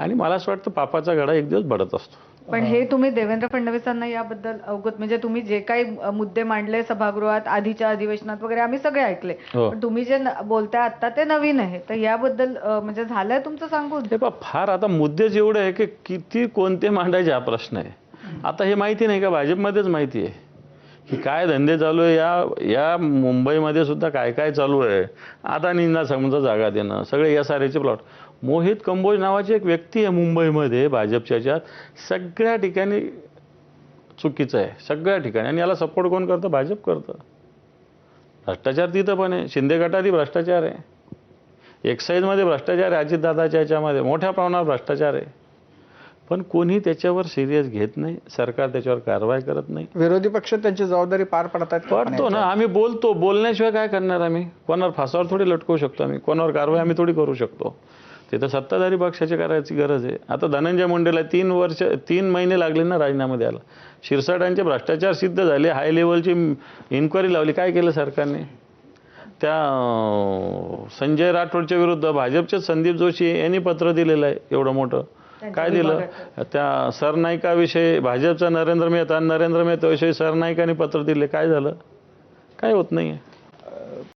आणि मला असं वाटतं पापाचा घडा एक दिवस बडत असतो. पण हे तुम्ही देवेंद्र फडणवीसांना याबद्दल अवगत म्हणजे तुम्ही जे काही मुद्दे मांडले सभागृहात आधीच्या अधिवेशनात वगैरे आम्ही सगळे ऐकले. हो. पण तुम्ही जे बोलताय आता ते नवीन आहे. तर याबद्दल म्हणजे झालंय तुमचं सांगून? हे फार आता मुद्देच एवढे आहे की किती कोणते मांडायचे हा प्रश्न आहे. आता हे माहिती नाही का? भाजपमध्येच माहिती आहे. की काय धंदे चालू आहे या या मुंबईमध्ये सुद्धा काय काय चालू आहे? अदानींना समजा जागा देणं सगळे एस आर एचे प्लॉट मोहित कंबोज नावाची एक व्यक्ती आहे मुंबईमध्ये भाजपच्या ह्याच्यात सगळ्या ठिकाणी चुकीचं आहे सगळ्या ठिकाणी. आणि याला सपोर्ट कोण करतं? भाजप करतं. भ्रष्टाचार तिथं पण आहे. शिंदे गटातही भ्रष्टाचार आहे. एक्साईजमध्ये भ्रष्टाचार आहे अजितदादाच्या याच्यामध्ये. मोठ्या प्रमाणावर भ्रष्टाचार आहे. पण कोणी त्याच्यावर सिरियस घेत नाही. सरकार त्याच्यावर कारवाई करत नाही. विरोधी पक्ष त्यांची जबाबदारी पार पडतात पडतो ना. आम्ही बोलतो. बोलण्याशिवाय काय करणार आम्ही? कोणावर फासावर थोडी लटकवू शकतो आम्ही. कोणावर कारवाई आम्ही थोडी करू शकतो. ते तर सत्ताधारी पक्षाची करायची गरज आहे. आता धनंजय मुंडेला तीन वर्ष तीन महिने लागले ना राजीनामा द्यायला. शिरसाटांचे भ्रष्टाचार सिद्ध झाले. हाय लेवलची इन्क्वायरी लावली. काय केलं सरकारने? त्या संजय राठोडच्या विरुद्ध भाजपचे संदीप जोशी यांनी पत्र दिलेलं आहे एवढं मोठं. काय दिलं? त्या सरनाईकाविषयी भाजपचा नरेंद्र मेहता आणि नरेंद्र मेहताविषयी सरनाईकांनी पत्र दिले. काय झालं? काय होत नाही